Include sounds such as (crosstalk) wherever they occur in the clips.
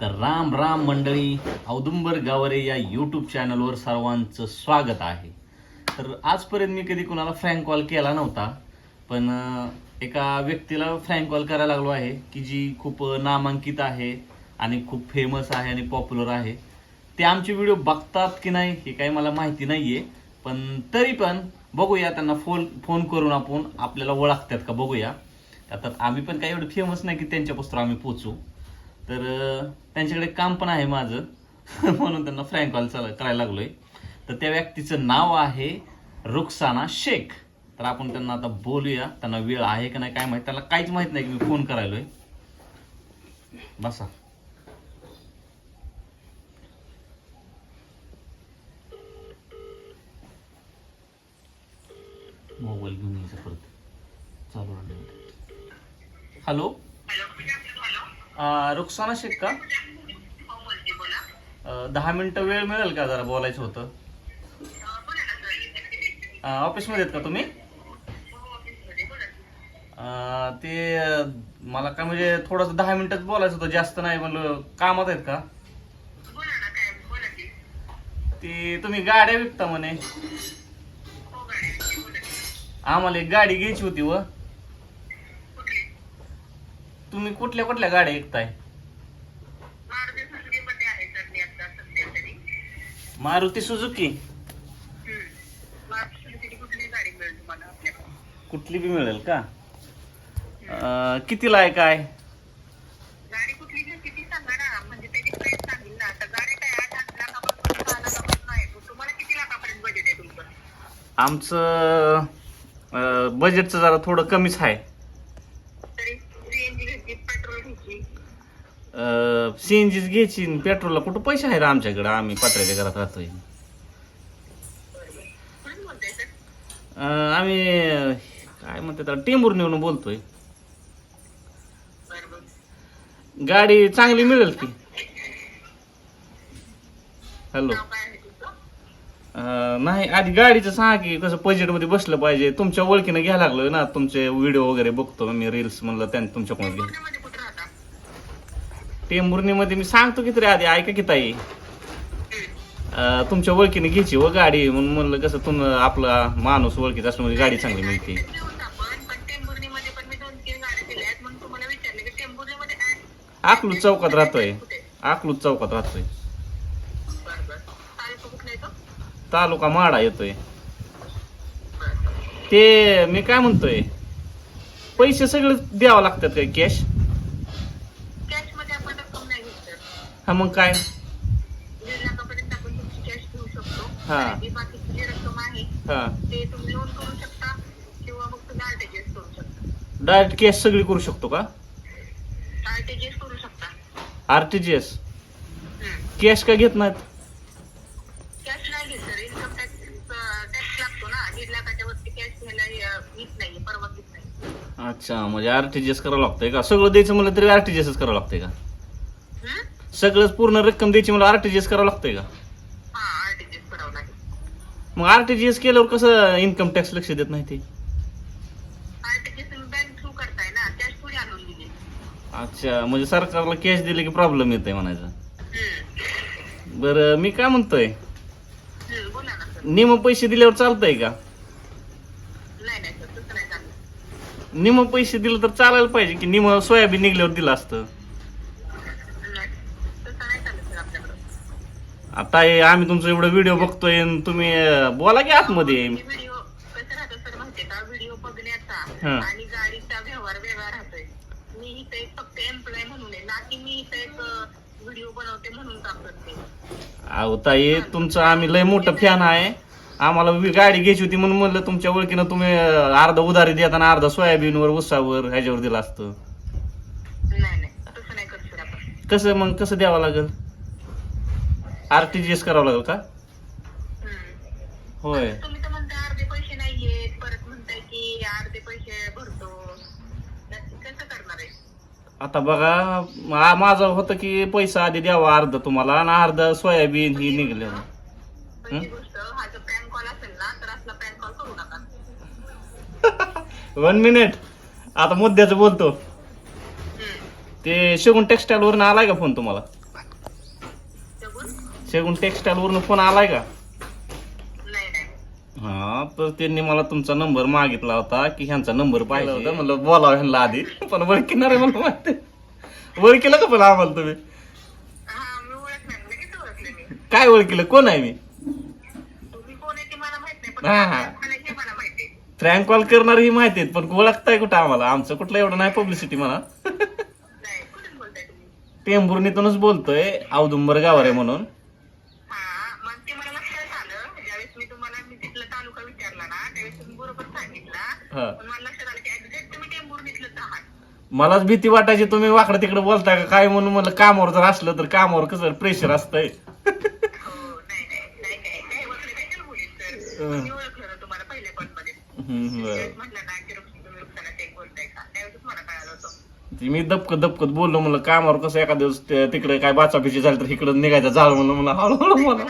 तर राम राम मंडळी औदुंबर गावरे या यूट्यूब चॅनलवर सर्वांचं स्वागत आहे. तर आजपर्यंत मी कधी कुणाला फ्रँक कॉल केला नव्हता पण एका व्यक्तीला फ्रँक कॉल करायला लागलो आहे की जी खूप नामांकित आहे आणि खूप फेमस आहे आणि पॉप्युलर आहे. ते आमचे व्हिडिओ बघतात की नाही हे काही मला माहिती नाही आहे पण तरी पण बघूया त्यांना फोन फोन करून आपण आपल्याला ओळखतात का बघूया. आता आम्ही पण काही एवढं फेमस नाही की त्यांच्यापासून आम्ही पोचू. तर त्यांच्याकडे काम पण आहे माझं. (laughs) म्हणून त्यांना फ्रँक कॉल चाल करायला लागलोय. तर त्या व्यक्तीचं नाव आहे रुखसाना शेख. तर आपण त्यांना आता बोलूया त्यांना वेळ आहे का नाही काय माहिती त्याला काहीच माहीत नाही की मी फोन करायलोय. बसा. मोबाईल घेऊन यायचं परत. चालू हॅलो रुक्साना शेख का दहा मिनटं वेळ मिळेल का जरा बोलायचं होतं? ऑफिसमध्ये आहेत का तुम्ही? ते मला काय म्हणजे थोडंसं दहा मिनिटात बोलायचं होतं जास्त नाही म्हणलं कामात आहेत का? ते तुम्ही गाड्या विकता म्हणे. आम्हाला एक गाडी घ्यायची होती व. तुम्ही कुठल्या कुठल्या गाड्या विकताय? मारुती सुझुकी कुठली बी मिळेल का? अं, कितीला आहे? काय गाडी कुठली घ्यायची ती सांगा ना. म्हणजे त्याची प्राइस सांगेल ना. आता गाडी काय आठ आठ लाखापासून सहा लाखापासून आहे. तुम्हाला किती लाखापर्यंत बजेट आहे तुमचं? आमचं बजेटचं जरा थोडं कमीच आहे तरी सीएनजी घ्यायची पेट्रोल घ्यायची सी एन जीच घ्यायची पेट्रोलला कुठं पैसे आहे आमच्याकडं? आम्ही पत्र्याच्या घरात राहतोय. आम्ही काय म्हणते त्याला टेंबूर नेऊन बोलतोय. गाडी चांगली मिळेल की? हॅलो. नाही आधी गाडीचं सांगा की कसं बजेटमध्ये बसलं पाहिजे. तुमच्या ओळखीनं घ्यायला लागलोय ना तुमचे व्हिडिओ वगैरे बघतो मी रील्स म्हणलं त्यांनी तुमच्याकडून घ्या. टेंभुर्णीमध्ये मी सांगतो की तरी आधी ऐका की ताई. अं, तुमच्या ओळखीने घ्यायची व गाडी म्हणून म्हणलं कसं तुम आपला माणूस ओळखीत असल्यामुळे गाडी चांगली मिळते. गाडी अकलूज चौकात राहतोय. कुठे अकलूज चौकात राहतोय. तालुका येतो माडा येतोय. ते मी काय म्हणतोय? पैसे सगळे द्यावं लागतात काय कॅश मग तुम्ही आरटीजीएस करू शकता डायरेक्ट कॅश सगळी करू शकतो का? आरटीजीएस कॅश का घेत नाहीत? अच्छा म्हणजे आर टी जी एस करावं लागतंय का? सगळं द्यायचं म्हणलं तरी आर टी जी एसच करावं लागतंय का? हं? सगळंच पूर्ण रक्कम द्यायची मला आर टी जी एस करावं लागतंय का? हा आरटीजीएस करावं लागेल. मग आर टी जी एस केल्यावर कसं इन्कम टॅक्स लक्ष देत नाही ते? आरटीजीएस तुम्ही बँक थ्रू करताय ना कॅश थोडी आणून दिली? अच्छा म्हणजे सरकारला कॅश दिले की प्रॉब्लेम येतोय म्हणायचं. हं. बरं मी काय म्हणतोय? हं, बोला ना सर. निम पैसे दिल्यावर चालतंय का? नाही नाही सर तसं नाही चाललं निम पैसे दिलं तर चालायला पाहिजे की निम सोयाबीन निघल्यावर दिलं असतं नाही तसं नाही चाललं सर आपल्याकडं आता हे आम्ही तुमचं एवढं व्हिडिओ बघतोय आणि तुम्ही अं, बोला की आतमध्ये. व्हिडिओ कसं राहतं सर माहितीये का? व्हिडिओ बघण्याचा हा. आणि गाडीचा व्यवहार वेगळा राहतोय. मी इथे एक फक्त एम्प्लॉय म्हणून आहे. ना की मी इथे एक व्हिडिओ बनवते म्हणून काम करते अहो ताई तुमचं आम्ही लय मोठं फॅन आहे. आम्हाला वि- गाडी घ्यायची होती म्हणून म्हणलं तुमच्या ओळखीनं तुम्ही अं, अर्धा उधारी देताना अर्धा सोयाबीनवर उसावर ह्याच्यावर दिलं असतं. नाही नाही. तसं नाही करत सर आपण. कसं मग कसं द्यावं लागेल? आर टी जी एस करावं लागेल का? हम्म. होय. तुम्ही तर म्हणताय अर्धे पैसे नाहीयेत परत म्हणताय की अर्धे पैसे भरतो. नक्की कसं करणार आहे? आता बघा मा- माझं होतं की पैसा आधी द्यावा अर्ध तुम्हाला आणि अर्ध सोयाबीन ही निघले. पहिली गोष्ट हा जर प्रँक कॉल असेल ना तर असला प्रँक कॉल करू नका. (laughs) वन मिनिट आता मुद्द्याचं बोलतो. हम्म. ते शगुन टेक्सटाईल वरून आलाय का फोन तुम्हाला? शेगून टेक्स्टाईल वरून फोन आलाय का? नाही नाही. हा तर त्यांनी मला तुमचा नंबर मागितला होता की ह्यांचा नंबर पाहिजे. होता म्हणलं बोलावं ह्यांना आधी. पण ओळखीणार आहे मला माहिती. ओळखीलं का पण आम्हाला तुम्ही? हा काय ओळखीलं? कोण आहे मी? तुम्ही कोण आहे ते मला माहीत नाही पण हा, हा. मला हे मला माहिती आहे. फ्रँक कॉल करणार ही माहिती आहेत पण ओळखताय कुठं आम्हाला? आमचं कुठलं एवढं नाही पब्लिसिटी म्हणा. टेंभुर्णीतूनच बोलतोय औदुंबर गावर आहे म्हणून हा मग ते मला लक्षात आलं ज्यावेळेस मी तुम्हाला मी तिथला तालुका विचारला ना त्यावेळेस तुम्ही बरोबर सांगितला हा पण मला लक्षात आलं की एक्झॅक्ट तुम्ही टेंभुर्णीतलंच आहात मलाच भीती वाटायची तुम्ही वाकडं तिकडे बोलताय का काय म्हणून मला कामावर जर असलं तर कामावर कसं प्रेशर असतंय. हो. मी मला दपकत दपकत बोललो म्हणलं कामावर कसं एका दिवस तिकडे काय बाचापिची झाली तर इकडं निघायचं झालं म्हणलं म्हणलं हळूहळू मला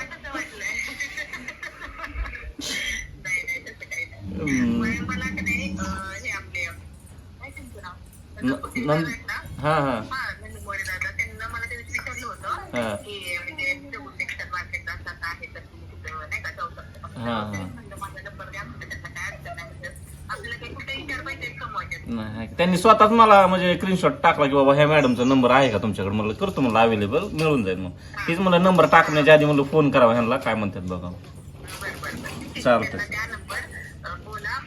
हा हा. हा नंदकुमार दादा. त्यांना मला ते विचारलं हा. होतं की म्हणजे चौक सेक्शन मार्केट असतात आहे तर तुम्ही तिथं नाही का जाऊ शकता. का? म्हणलं माझा नंबर द्या म्हणलं त्यांना काय अडचण नाही म्हणलं आपल्याला काही कुठे विचार पाहिजे कमवायचे नाही त्यांनी स्वतःच मला म्हणजे स्क्रीनशॉट टाकला की बाबा ह्या मॅडमचा नंबर आहे का तुमच्याकडे? म्हणलं करतो म्हणलं अवेलेबल मिळून जाईल मग. तीच म्हणलं नंबर टाकण्याच्या आधी म्हणलं फोन करावा ह्यांना काय म्हणतात बघा. बरं बरं बरं चालतंय. त्यांना द्या नंबर अं, बोला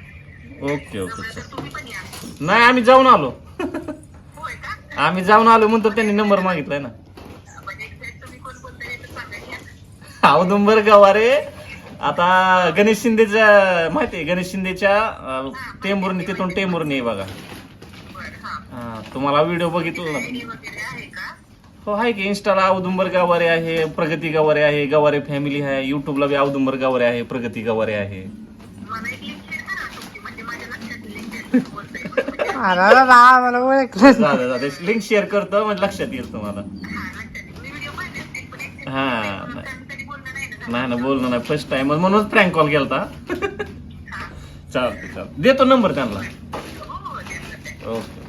ओके ओके जमलं तर तुम्ही पण या नाही आम्ही जाऊन आलो. होय का आम्ही जाऊन आलो म्हणतो त्यांनी नंबर मागितलाय ना. म्हणजे एक्झॅक्ट तुम्ही कोण बोलताय ते सांगा औदुंबर गवारे आता गणेश शिंदेच्या माहिती आहे गणेश शिंदेच्या अं, टेंभुर्णी तिथून टेंभुर्णी आहे बघा. बरं हा हा, तुम्हाला व्हिडिओ बघितला ना. आयडी वगैरे आहे का हो आहे की इंस्टाला औदुंबर गवारे आहे प्रगती गवारे आहे गवारे फॅमिली आहे युट्यूबला बी औदुंबर गवारे आहे प्रगती गवारे आहे मला एक लिंक शेअर करा तुमची म्हणजे माझ्या लक्षात लिंक शेअर बोलताय म्हणजे अरे मला लिंक शेअर करतो म्हणजे लक्षात येईल तुम्हाला हा लक्षात येईल. मी व्हिडिओ पाहिले असतील पण एक हा, म्हणून नाही. ना बोलणं नाही. फर्स्ट टाइम म्हणूनच प्रँक कॉल केलता. (laughs) चालते चालते देतो नंबर त्यांना. हो हो. ओके